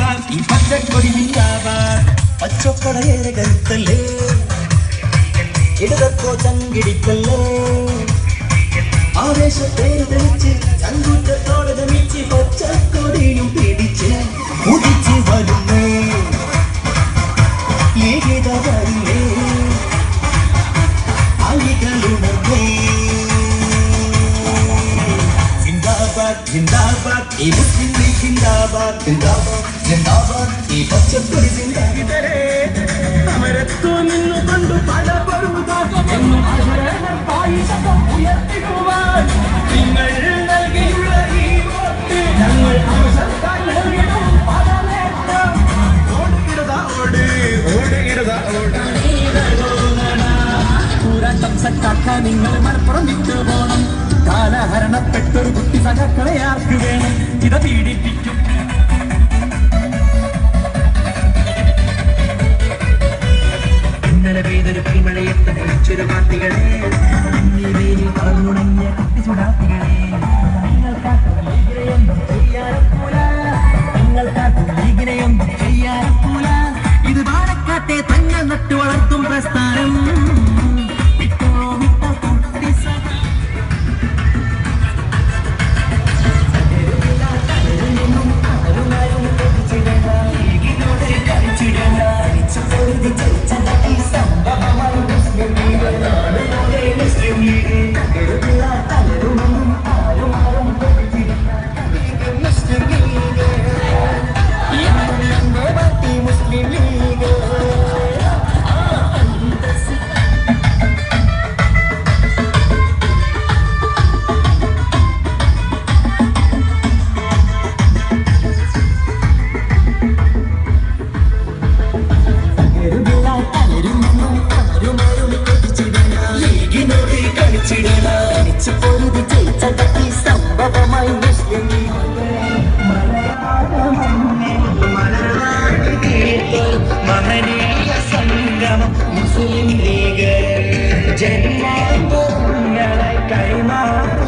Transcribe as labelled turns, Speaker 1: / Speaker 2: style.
Speaker 1: ஆவார் நீ பச்சை கொடி
Speaker 2: நீ ஆவார் பச்சை கொடையேற கருத்தல்லே இடதற்கோ தங்கிடித்தல்லே ஆவேச தேர்தலிச்சு சங்கூட்டத்தோட தமிச்சு பச்சை கொடியும் பிடிச்சு குடிச்சு வருமே ஏகித வருமே அழிகளுணர்வே ஜிந்தாபாத். ജിന്ദാബാദ് ഈ പച്ചക്കൊടി ജിന്ദാബാദ്
Speaker 1: അമരത്തു നിന്നു കണ്ടു എന്നും അശരണർക്കായി ശബ്ദം ഉയർത്തിടുവാൻ നിങ്ങൾ നൽകിയുള്ള ഈ വോട്ട് ഞങ്ങൾ അവസരത്താൽ നൽകിടും പല നേട്ടം ഓടുകിടതാ ഓട്. ഓടുകിടതാ ഓട്. പോരാട്ടം സക്കാക്കാൻ നിങ്ങൾ മലപ്പുറം വിട്ടു പോണം. കാലഹരണപ്പെട്ടൊരു കുട്ടി സഖക്കളെ ആർക്ക് വേണം? ഇത് പീഡിപ്പിക്കും പാർട്ടികളെ വെയിൽ തളർന്നുണങ്ങിയ കുട്ടി ചുടാത്തികളെ ചെയ്യാനൊക്കൂല. ഇത് പാലക്കാട്ടെ തങ്ങൾ നട്ടു വളർത്തും പ്രസ്ഥാനം.
Speaker 2: trên
Speaker 1: má tốt nhà lại cày má